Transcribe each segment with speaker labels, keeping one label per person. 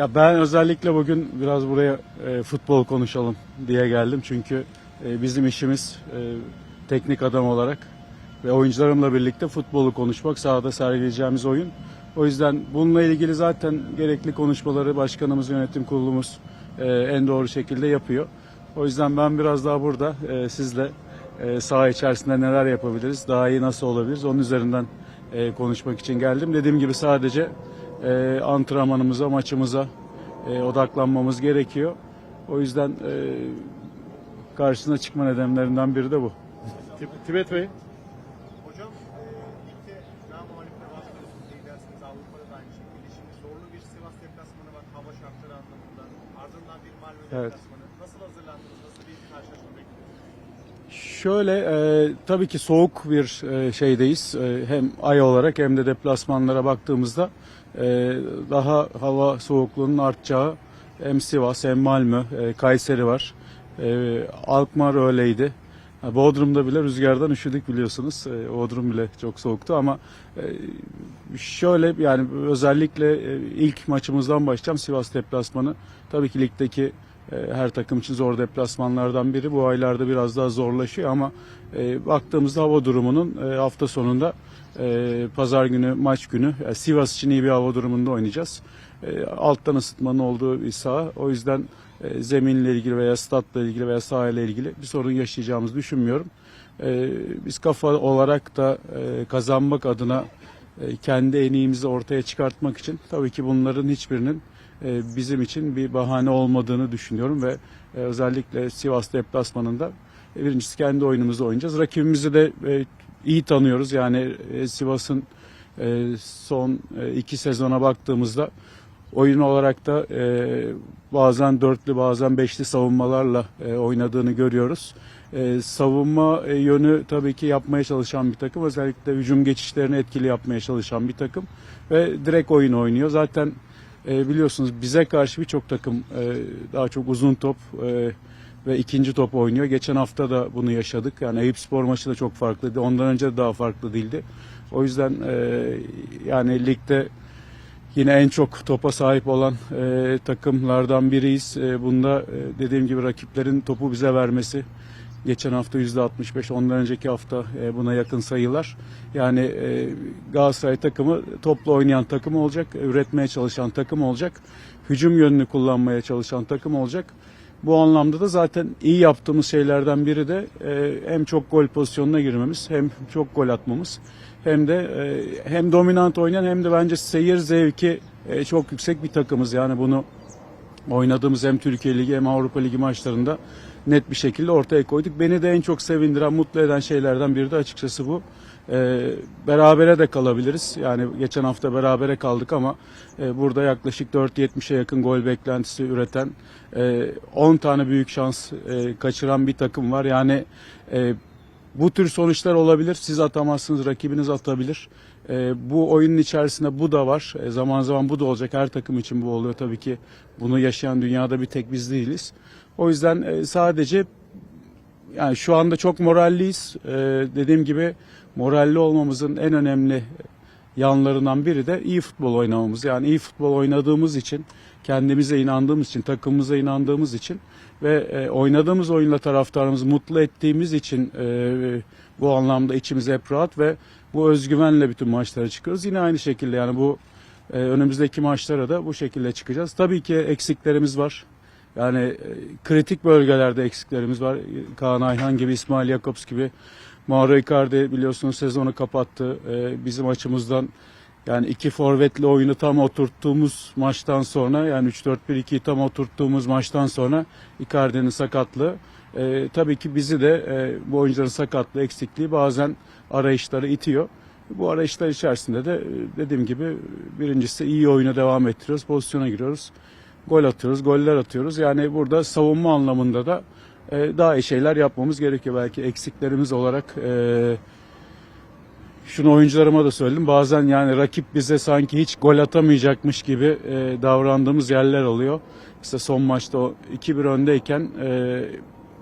Speaker 1: Ya ben özellikle bugün biraz buraya e, futbol konuşalım diye geldim. Çünkü e, bizim işimiz e, teknik adam olarak ve oyuncularımla birlikte futbolu konuşmak, sahada sergileyeceğimiz oyun. O yüzden bununla ilgili zaten gerekli konuşmaları başkanımız, yönetim kurulumuz e, en doğru şekilde yapıyor. O yüzden ben biraz daha burada e, sizle e, saha içerisinde neler yapabiliriz, daha iyi nasıl olabiliriz onun üzerinden e, konuşmak için geldim. Dediğim gibi sadece e, antrenmanımıza, maçımıza e, odaklanmamız gerekiyor. O yüzden e, karşısına çıkma nedenlerinden biri de bu.
Speaker 2: Tib- Tibet Bey.
Speaker 3: Hocam e, ligde namuhalifle başlıyorsunuz, lidersiniz Avrupa'da da aynı şekilde. Şimdi zorlu bir Sivas deplasmanı var hava şartları anlamında. Ardından bir Malmö
Speaker 1: Evet.
Speaker 3: deplasmanı. Nasıl hazırlandınız? Nasıl bir karşılaşma bekliyorsunuz?
Speaker 1: Şöyle e, tabii ki soğuk bir e, şeydeyiz. E, hem ay olarak hem de deplasmanlara baktığımızda daha hava soğukluğunun artacağı hem Sivas hem Malmö, e, Kayseri var. E, Alkmaar öyleydi. Bodrum'da bile rüzgardan üşüdük biliyorsunuz. E, Bodrum bile çok soğuktu ama e, şöyle yani özellikle e, ilk maçımızdan başlayacağım Sivas deplasmanı. Tabii ki ligdeki her takım için zor deplasmanlardan biri. Bu aylarda biraz daha zorlaşıyor ama baktığımızda hava durumunun hafta sonunda e, pazar günü maç günü e, Sivas için iyi bir hava durumunda oynayacağız. E, alttan ısıtmanın olduğu bir saha. O yüzden e, zeminle ilgili veya statla ilgili veya sahayla ilgili bir sorun yaşayacağımızı düşünmüyorum. E, biz kafa olarak da e, kazanmak adına e, kendi en iyimizi ortaya çıkartmak için tabii ki bunların hiçbirinin bizim için bir bahane olmadığını düşünüyorum ve özellikle Sivas deplasmanında birincisi kendi oyunumuzu oynayacağız. Rakibimizi de iyi tanıyoruz. Yani e, Sivas'ın e, son e, iki sezona baktığımızda oyun olarak da bazen dörtlü bazen beşli savunmalarla oynadığını görüyoruz. Savunma yönü tabii ki yapmaya çalışan bir takım. Özellikle hücum geçişlerini etkili yapmaya çalışan bir takım. Ve direkt oyun oynuyor. Zaten biliyorsunuz bize karşı birçok takım daha çok uzun top ve ikinci top oynuyor. Geçen hafta da bunu yaşadık. Yani Eyüp Spor maçı da çok farklıydı. Ondan önce de daha farklı değildi. O yüzden e, yani ligde yine en çok topa sahip olan e, takımlardan biriyiz. E, bunda e, dediğim gibi rakiplerin topu bize vermesi. Geçen hafta %65, ondan önceki hafta e, buna yakın sayılar. Yani e, Galatasaray takımı topla oynayan takım olacak, üretmeye çalışan takım olacak, hücum yönünü kullanmaya çalışan takım olacak. Bu anlamda da zaten iyi yaptığımız şeylerden biri de e, hem çok gol pozisyonuna girmemiz, hem çok gol atmamız, hem de e, hem dominant oynayan hem de bence seyir zevki e, çok yüksek bir takımız. Yani bunu oynadığımız hem Türkiye Ligi hem Avrupa Ligi maçlarında net bir şekilde ortaya koyduk. Beni de en çok sevindiren, mutlu eden şeylerden biri de açıkçası bu. Ee, berabere de kalabiliriz. Yani geçen hafta berabere kaldık ama e, burada yaklaşık 4.70'e yakın gol beklentisi üreten, e, 10 tane büyük şans e, kaçıran bir takım var. Yani e, bu tür sonuçlar olabilir. Siz atamazsınız, rakibiniz atabilir. Ee, bu oyunun içerisinde bu da var. Ee, zaman zaman bu da olacak. Her takım için bu oluyor tabii ki. Bunu yaşayan dünyada bir tek biz değiliz. O yüzden e, sadece yani şu anda çok moralliyiz. Ee, dediğim gibi moralli olmamızın en önemli yanlarından biri de iyi futbol oynamamız. Yani iyi futbol oynadığımız için, kendimize inandığımız için, takımımıza inandığımız için ve e, oynadığımız oyunla taraftarımızı mutlu ettiğimiz için e, bu anlamda içimiz hep rahat ve bu özgüvenle bütün maçlara çıkıyoruz. Yine aynı şekilde yani bu e, önümüzdeki maçlara da bu şekilde çıkacağız. Tabii ki eksiklerimiz var. Yani e, kritik bölgelerde eksiklerimiz var. Kaan Ayhan gibi, İsmail Jakobs gibi. Mauro Icardi biliyorsunuz sezonu kapattı. E, bizim açımızdan yani iki forvetli oyunu tam oturttuğumuz maçtan sonra yani 3-4-1-2'yi tam oturttuğumuz maçtan sonra Icardi'nin sakatlığı e, tabii ki bizi de e, bu oyuncuların sakatlığı, eksikliği bazen arayışları itiyor. Bu arayışlar içerisinde de e, dediğim gibi birincisi iyi oyuna devam ettiriyoruz, pozisyona giriyoruz. Gol atıyoruz, goller atıyoruz. Yani burada savunma anlamında da e, daha iyi şeyler yapmamız gerekiyor. Belki eksiklerimiz olarak e, şunu oyuncularıma da söyledim. Bazen yani rakip bize sanki hiç gol atamayacakmış gibi e, davrandığımız yerler oluyor. İşte son maçta o 2-1 öndeyken e,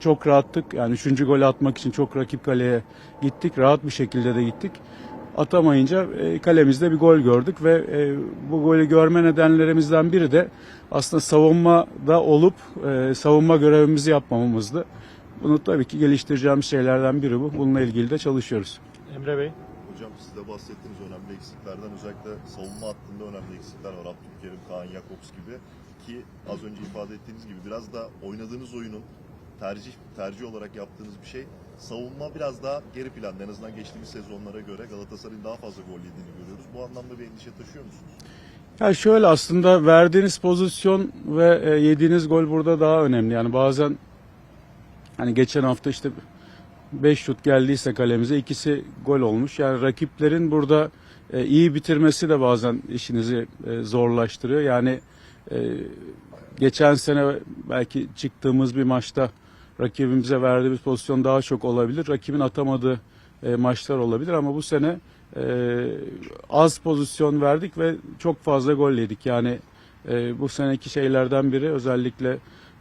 Speaker 1: çok rahattık. Yani üçüncü golü atmak için çok rakip kaleye gittik. Rahat bir şekilde de gittik. Atamayınca e, kalemizde bir gol gördük ve e, bu golü görme nedenlerimizden biri de aslında savunmada olup e, savunma görevimizi yapmamamızdı. Bunu tabii ki geliştireceğimiz şeylerden biri bu. Bununla ilgili de çalışıyoruz.
Speaker 2: Emre Bey.
Speaker 4: Hocam siz de bahsettiğiniz önemli eksiklerden özellikle savunma hattında önemli eksikler var. Abdülkerim, Kaan Jakobs gibi ki az önce ifade ettiğiniz gibi biraz da oynadığınız oyunun tercih tercih olarak yaptığınız bir şey. Savunma biraz daha geri planda. En azından geçtiğimiz sezonlara göre Galatasaray'ın daha fazla gol yediğini görüyoruz. Bu anlamda bir endişe taşıyor musunuz?
Speaker 1: Ya şöyle aslında verdiğiniz pozisyon ve e, yediğiniz gol burada daha önemli. Yani bazen hani geçen hafta işte 5 şut geldiyse kalemize ikisi gol olmuş. Yani rakiplerin burada e, iyi bitirmesi de bazen işinizi e, zorlaştırıyor. Yani geçen sene belki çıktığımız bir maçta rakibimize verdiğimiz pozisyon daha çok olabilir. Rakibin atamadığı e, maçlar olabilir ama bu sene e, az pozisyon verdik ve çok fazla gol yedik. Yani e, bu seneki şeylerden biri özellikle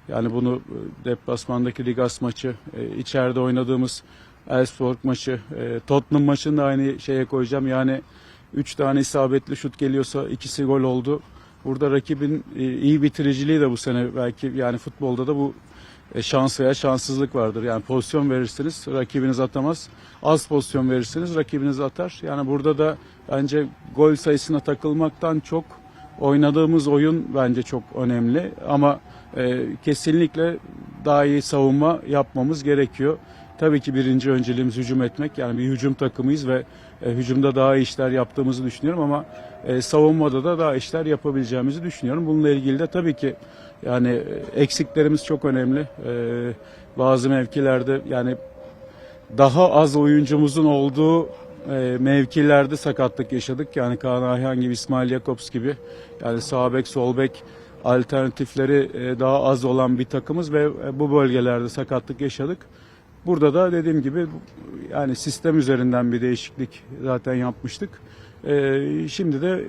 Speaker 1: yani bunu e, deplasmandaki Ligas maçı, e, içeride oynadığımız Elfsborg maçı, e, Tottenham maçını da aynı şeye koyacağım. Yani 3 tane isabetli şut geliyorsa ikisi gol oldu. Burada rakibin e, iyi bitiriciliği de bu sene belki yani futbolda da bu e, şans veya şanssızlık vardır. Yani pozisyon verirsiniz rakibiniz atamaz. Az pozisyon verirsiniz rakibiniz atar. Yani burada da bence gol sayısına takılmaktan çok oynadığımız oyun bence çok önemli. Ama e, kesinlikle daha iyi savunma yapmamız gerekiyor. Tabii ki birinci önceliğimiz hücum etmek. Yani bir hücum takımıyız ve e, hücumda daha iyi işler yaptığımızı düşünüyorum ama e, savunmada da daha işler yapabileceğimizi düşünüyorum. Bununla ilgili de tabii ki yani eksiklerimiz çok önemli. E, bazı mevkilerde yani daha az oyuncumuzun olduğu e, mevkilerde sakatlık yaşadık. Yani Kaan Ayhan gibi, İsmail Jakobs gibi yani sağ bek, sol bek alternatifleri e, daha az olan bir takımız ve e, bu bölgelerde sakatlık yaşadık. Burada da dediğim gibi yani sistem üzerinden bir değişiklik zaten yapmıştık. E, şimdi de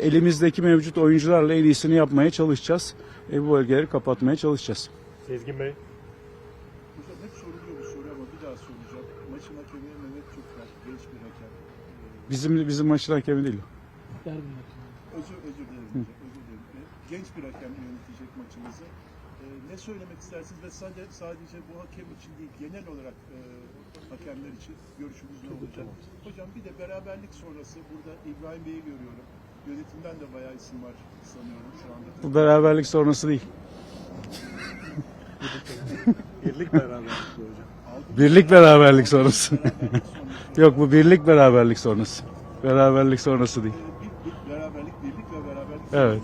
Speaker 1: elimizdeki mevcut oyuncularla en iyisini yapmaya çalışacağız. E, bu bölgeleri kapatmaya çalışacağız.
Speaker 2: Sezgin Bey.
Speaker 5: Hocam hep soruluyor bu soru ama bir daha soracağım. Maçın hakemi Mehmet Çokar, genç bir hakem.
Speaker 1: Bizim bizim maçın hakemi değil.
Speaker 5: özür, özür dilerim özür dilerim. Ee, Genç bir hakem yönetecek maçımızı. Ee, ne söylemek istersiniz ve sadece, sadece bu hakem için değil, genel olarak e, hakemler için görüşünüz ne olacak? Hocam bir de beraberlik sonrası burada İbrahim Bey'i görüyorum. Yönetimden de bayağı isim var sanıyorum şu anda.
Speaker 1: Bu beraberlik sonrası değil.
Speaker 2: Birlik beraber hocam.
Speaker 1: Birlik beraberlik sonrası. Yok bu birlik beraberlik sonrası. Beraberlik sonrası değil.
Speaker 5: Ee, bir, bir, beraberlik, birlik ve beraberlik
Speaker 1: Evet.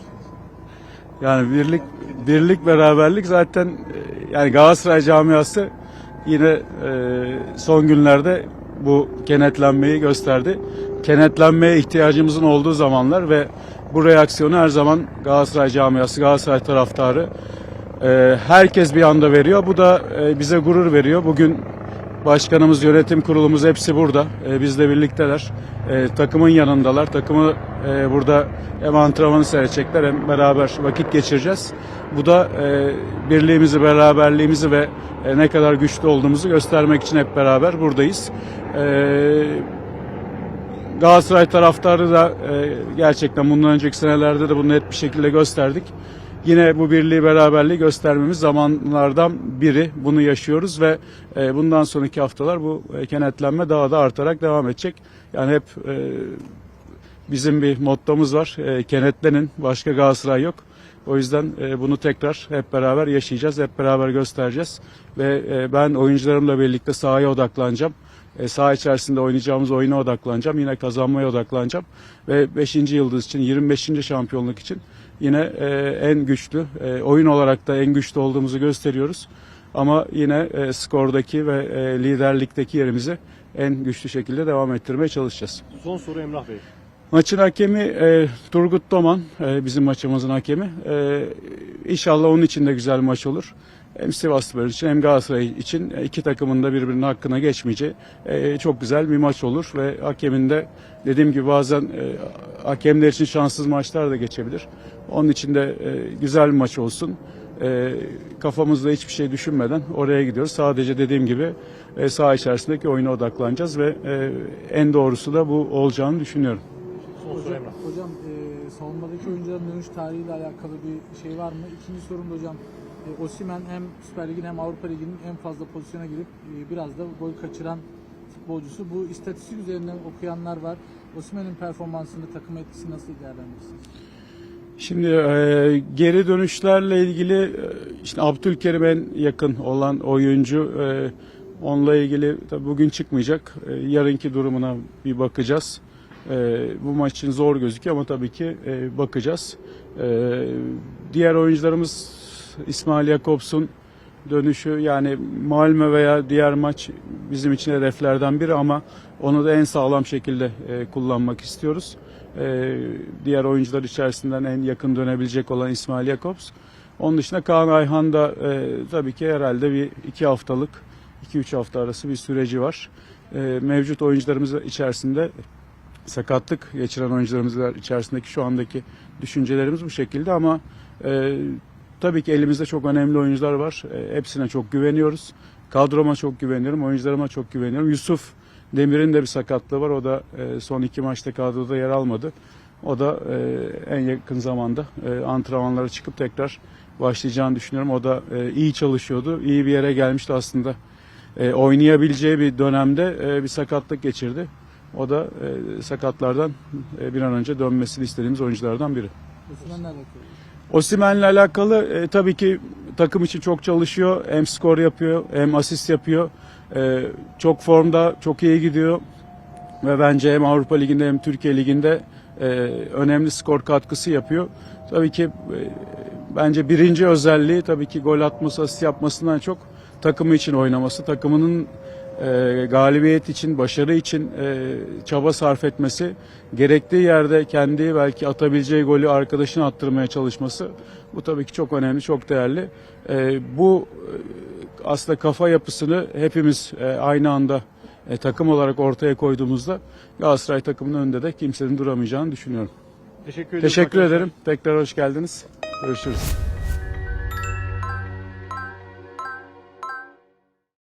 Speaker 1: Yani birlik birlik beraberlik zaten e, yani Galatasaray camiası yine e, son günlerde bu kenetlenmeyi gösterdi. Kenetlenmeye ihtiyacımızın olduğu zamanlar ve bu reaksiyonu her zaman Galatasaray camiası, Galatasaray taraftarı e, herkes bir anda veriyor. Bu da e, bize gurur veriyor. Bugün başkanımız, yönetim kurulumuz hepsi burada. E, bizle birlikteler. E, takımın yanındalar. Takımı e, burada hem antrenmanı seyredecekler hem beraber vakit geçireceğiz. Bu da e, birliğimizi, beraberliğimizi ve e, ne kadar güçlü olduğumuzu göstermek için hep beraber buradayız. E, Galatasaray taraftarı da e, gerçekten bundan önceki senelerde de bunu net bir şekilde gösterdik. Yine bu birliği beraberliği göstermemiz zamanlardan biri. Bunu yaşıyoruz ve e, bundan sonraki haftalar bu e, kenetlenme daha da artarak devam edecek. Yani hep e, bizim bir mottomuz var. Kenetlenin, başka Galatasaray yok. O yüzden bunu tekrar hep beraber yaşayacağız, hep beraber göstereceğiz. Ve ben oyuncularımla birlikte sahaya odaklanacağım. E, saha içerisinde oynayacağımız oyuna odaklanacağım. Yine kazanmaya odaklanacağım. Ve 5. yıldız için, 25. şampiyonluk için yine e, en güçlü, e, oyun olarak da en güçlü olduğumuzu gösteriyoruz. Ama yine e, skordaki ve e, liderlikteki yerimizi en güçlü şekilde devam ettirmeye çalışacağız.
Speaker 2: Son soru Emrah Bey.
Speaker 1: Maçın hakemi e, Turgut Doman, e, bizim maçımızın hakemi. E, inşallah onun için de güzel bir maç olur. Hem Sivasspor için hem Galatasaray için e, iki takımın da birbirinin hakkına geçmeyeceği e, çok güzel bir maç olur. Ve hakemin de dediğim gibi bazen e, hakemler için şanssız maçlar da geçebilir. Onun için de e, güzel bir maç olsun. e, kafamızda hiçbir şey düşünmeden oraya gidiyoruz. Sadece dediğim gibi e, saha içerisindeki oyuna odaklanacağız ve e, en doğrusu da bu olacağını düşünüyorum.
Speaker 2: Emrah.
Speaker 6: Hocam e, savunmadaki oyuncuların dönüş tarihiyle alakalı bir şey var mı? İkinci sorum da hocam e, Osimhen hem Süper Lig'in hem Avrupa Ligi'nin en fazla pozisyona girip e, biraz da gol kaçıran futbolcusu. Bu istatistik üzerinden okuyanlar var. Osimhen'in performansını takım etkisi nasıl değerlendirirsiniz?
Speaker 1: Şimdi e, geri dönüşlerle ilgili e, işte Abdülkerim en yakın olan oyuncu. E, onunla ilgili tabii bugün çıkmayacak. E, yarınki durumuna bir bakacağız. E, bu maç için zor gözüküyor ama tabii ki e, bakacağız. E, diğer oyuncularımız İsmail Jakobs'un dönüşü yani Malmö veya diğer maç bizim için hedeflerden biri ama onu da en sağlam şekilde e, kullanmak istiyoruz. E, diğer oyuncular içerisinden en yakın dönebilecek olan İsmail Jakobs. Onun dışında Kaan Ayhan da e, tabii ki herhalde bir iki haftalık, iki üç hafta arası bir süreci var. E, mevcut oyuncularımız içerisinde sakatlık geçiren oyuncularımız içerisindeki şu andaki düşüncelerimiz bu şekilde ama e, tabii ki elimizde çok önemli oyuncular var. E, hepsine çok güveniyoruz. Kadroma çok güveniyorum, oyuncularıma çok güveniyorum. Yusuf Demir'in de bir sakatlığı var. O da e, son iki maçta kadroda yer almadı. O da e, en yakın zamanda antrenmanlara çıkıp tekrar başlayacağını düşünüyorum. O da iyi çalışıyordu. iyi bir yere gelmişti aslında. Oynayabileceği bir dönemde bir sakatlık geçirdi. O da sakatlardan bir an önce dönmesini istediğimiz oyunculardan biri.
Speaker 6: Osimhen'le alakalı.
Speaker 1: Osimhen'le alakalı e, tabii ki takım için çok çalışıyor. Hem skor yapıyor hem asist yapıyor. E, çok formda, çok iyi gidiyor. Ve bence hem Avrupa Ligi'nde hem Türkiye Ligi'nde e, önemli skor katkısı yapıyor. Tabii ki e, bence birinci özelliği tabii ki gol atması, asist yapmasından çok takımı için oynaması, takımının e, galibiyet için, başarı için e, çaba sarf etmesi, gerektiği yerde kendi belki atabileceği golü arkadaşına attırmaya çalışması bu tabii ki çok önemli, çok değerli. E, bu aslında kafa yapısını hepimiz e, aynı anda e, takım olarak ortaya koyduğumuzda Galatasaray takımının önünde de kimsenin duramayacağını düşünüyorum.
Speaker 2: Teşekkür ederim.
Speaker 1: Teşekkür ederim. Tekrar hoş geldiniz. Görüşürüz.